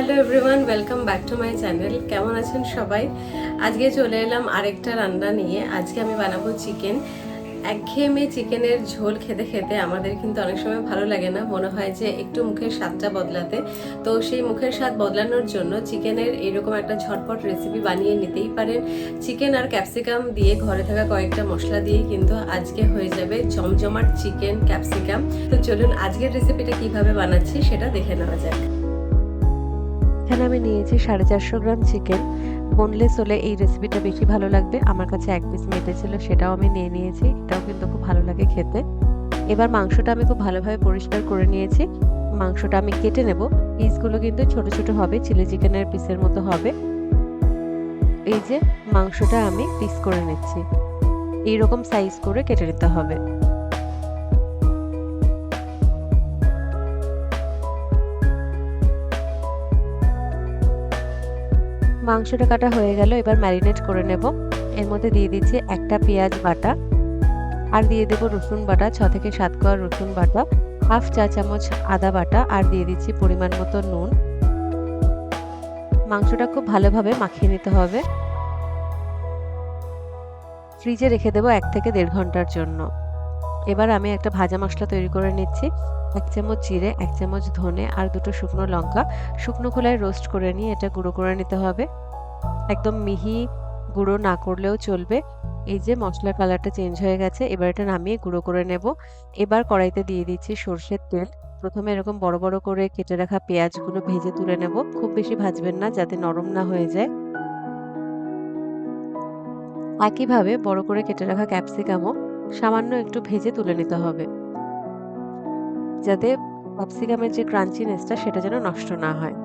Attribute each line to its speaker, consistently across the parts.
Speaker 1: Hello everyone welcome back to my channel কেমন আছেন সবাই? আজকে চলে এলাম আরেকটা রান্না নিয়ে। আজকে আমি বানাবো চিকেন একঘেয়েমে চিকেনের ঝোল খেতে খেতে আমাদের কিন্তু অনেক সময় ভালো লাগে না। মনে হয় যে একটু মুখের স্বাদটা বদলাতে। তো সেই মুখের স্বাদ বদলানোর জন্য চিকেনের এরকম একটা ঝটপট রেসিপি বানিয়ে নিতেই পারেন। চিকেন আর ক্যাপসিকাম দিয়ে ঘরে থাকা কয়েকটা মশলা দিয়ে কিন্তু আজকে হয়ে যাবে জমজমাট চিকেন ক্যাপসিকাম তো চলুন আজকের রেসিপিটা কীভাবে বানাচ্ছি সেটা দেখে নেওয়া যাক।
Speaker 2: এখানে আমি নিয়েছি সাড়ে চারশো গ্রাম চিকেন বোনলেস হলে এই রেসিপিটা বেশি ভালো লাগবে। আমার কাছে এক পিস মেটে ছিল, সেটাও আমি নিয়ে নিয়েছি। এটাও কিন্তু খুব ভালো লাগে খেতে। এবার মাংসটা আমি খুব ভালোভাবে পরিষ্কার করে নিয়েছি। মাংসটা আমি কেটে নেব। পিসগুলো কিন্তু ছোট ছোট হবে চিলি চিকেনের পিসের মতো হবে। এই যে মাংসটা আমি পিস করে নিচ্ছি। এইরকম সাইজ করে কেটে নিতে হবে। মাংসটা কাটা হয়ে গেল, এবার ম্যারিনেট করে নেব। এর মধ্যে দিয়ে দিচ্ছি একটা পেঁয়াজ বাটা, আর দিয়ে দেবো রসুন বাটা, ছ থেকে সাত কোয়া রসুন বাটা, হাফ চা চামচ আদা বাটা, আর দিয়ে দিচ্ছি পরিমাণ মতো নুন। মাংসটা খুব ভালোভাবে মাখিয়ে নিতে হবে। ফ্রিজে রেখে দেবো এক থেকে দেড় ঘণ্টার জন্য। এবার আমি একটা ভাজা মশলা তৈরি করে নিচ্ছি। এক চামচ জিরে, এক চামচ ধনে আর দুটো শুকনো লঙ্কা। শুকনো খোলায় রোস্ট করে নিয়ে এটা গুঁড়ো করে নিতে হবে। একদম মিহি গুঁড়ো না করলেও চলবে। এই যে মশলার কালারটা চেঞ্জ হয়ে গেছে, এবার এটা নামিয়ে গুঁড়ো করে নেব। এবার কড়াইতে দিয়ে দিচ্ছি সর্ষের তেল। প্রথমে এরকম বড় বড় করে কেটে রাখা পেঁয়াজগুলো ভেজে তুলে নেব। খুব বেশি ভাজবেন না, যাতে নরম না হয়ে যায়। একইভাবে বড় করে কেটে রাখা ক্যাপসিকামও সামান্য একটু ভেজে তুলে নিতে হবে। যাতে ক্যাপসিকামের যে ক্রাঞ্চিনেসটা সেটা যেন নষ্ট না হয়।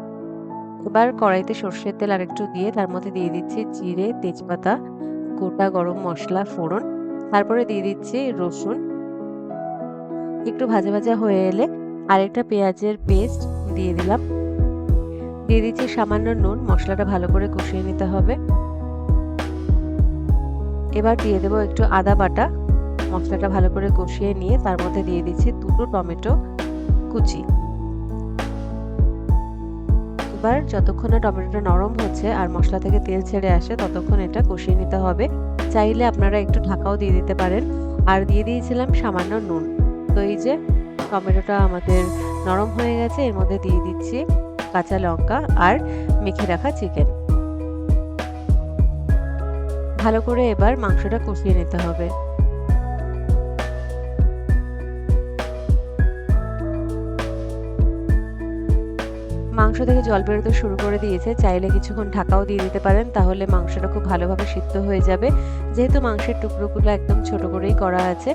Speaker 2: এবার কড়াইতে সর্ষের তেল আর একটু দিয়ে তার মধ্যে দিয়ে দিচ্ছি জিরে, তেজপাতা, গোটা গরম মশলা, ফোড়ন। তারপরে দিয়ে দিচ্ছি রসুন। একটু ভাজা ভাজা হয়ে এলে আরেকটা পেঁয়াজের পেস্ট দিয়ে দিলাম। দিয়ে দিচ্ছি সামান্য নুন, মশলাটা ভালো করে কষিয়ে নিতে হবে। এবার দিয়ে দেবো একটু আদা বাটা। মশলাটা ভালো করে কষিয়ে নিয়ে তার মধ্যে দিয়ে দিচ্ছি দুটো টমেটো কুচি। এবার যতক্ষণ না টমেটোটা নরম হচ্ছে আর মশলা থেকে তেল ছেড়ে আসে, ততক্ষণ এটা কষিয়ে নিতে হবে। চাইলে আপনারা একটু ঢাকাও দিয়ে দিতে পারেন। আর দিয়ে দিয়েছিলাম সামান্য নুন। তো এই যে টমেটোটা আমাদের নরম হয়ে গেছে, এর মধ্যে দিয়ে দিচ্ছি কাঁচা লঙ্কা আর মেখে রাখা চিকেন। ভালো করে এবার মাংসটা কষিয়ে নিতে হবে। মাংস থেকে জল বেরোতে শুরু করে দিয়েছে। চাইলে কিছুক্ষণ ঢাকাও দিয়ে দিতে পারেন, তাহলে মাংসটা খুব ভালোভাবে সিদ্ধ হয়ে যাবে। যেহেতু মাংসের টুকরোগুলো একদম ছোট করেই করা আছে,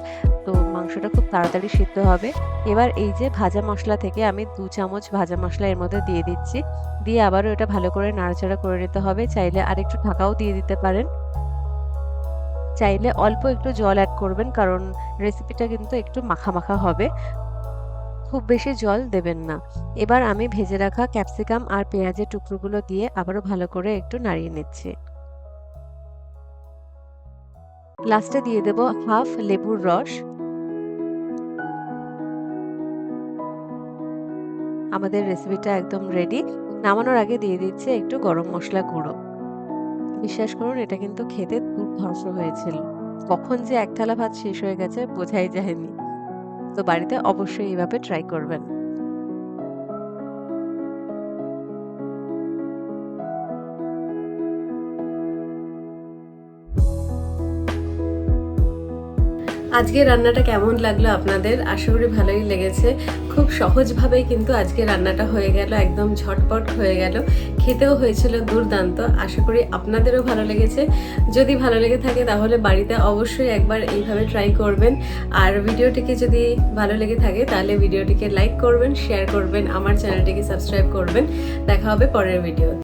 Speaker 2: তো মাংসটা খুব তাড়াতাড়ি সিদ্ধ হবে। এবার এই যে ভাজা মশলা থেকে আমি দু চামচ ভাজা মশলা এর মধ্যে দিয়ে দিচ্ছি। দিয়ে আবারও এটা ভালো করে নাড়াচাড়া করে নিতে হবে। চাইলে আর একটু ঢাকাও দিয়ে দিতে পারেন। চাইলে অল্প একটু জল অ্যাড করবেন, কারণ রেসিপিটা কিন্তু একটু মাখা মাখা হবে। খুব বেশি জল দেবেন না। এবার আমি ভেজে রাখা ক্যাপসিকাম আর পেঁয়াজের টুকরোগুলো দিয়ে আবারও ভালো করে একটু নাড়িয়ে নিচ্ছি। লাস্টে দিয়ে দেব হাফ লেবুর রস। আমাদের রেসিপিটা একদম রেডি। নামানোর আগে দিয়ে দিচ্ছে একটু গরম মশলা গুঁড়ো। বিশ্বাস করুন, এটা কিন্তু খেতে দুর্ধর্ষ হয়েছিল। কখন যে এক থালা ভাত শেষ হয়ে গেছে, বোঝাই যায়নি। তো বাড়িতে অবশ্যই এইভাবে ট্রাই করবেন।
Speaker 1: আজকে রান্নাটা কেমন লাগল আপনাদের? আশা করি ভালোই লেগেছে। খুব সহজভাবেই কিন্তু আজকে রান্নাটা হয়ে গেল, একদম ঝটপট হয়ে গেল। খেতেও হয়েছিল দুর্দান্ত, আশা করি আপনাদেরও ভালো লেগেছে। যদি ভালো লেগে থাকে তাহলে বাড়িতে অবশ্যই একবার এইভাবে ট্রাই করবেন। আর ভিডিওটিকে যদি ভালো লেগে থাকে তাহলে ভিডিওটিকে লাইক করবেন শেয়ার করবেন, আমার চ্যানেলটিকে সাবস্ক্রাইব করবেন। দেখা হবে পরের ভিডিও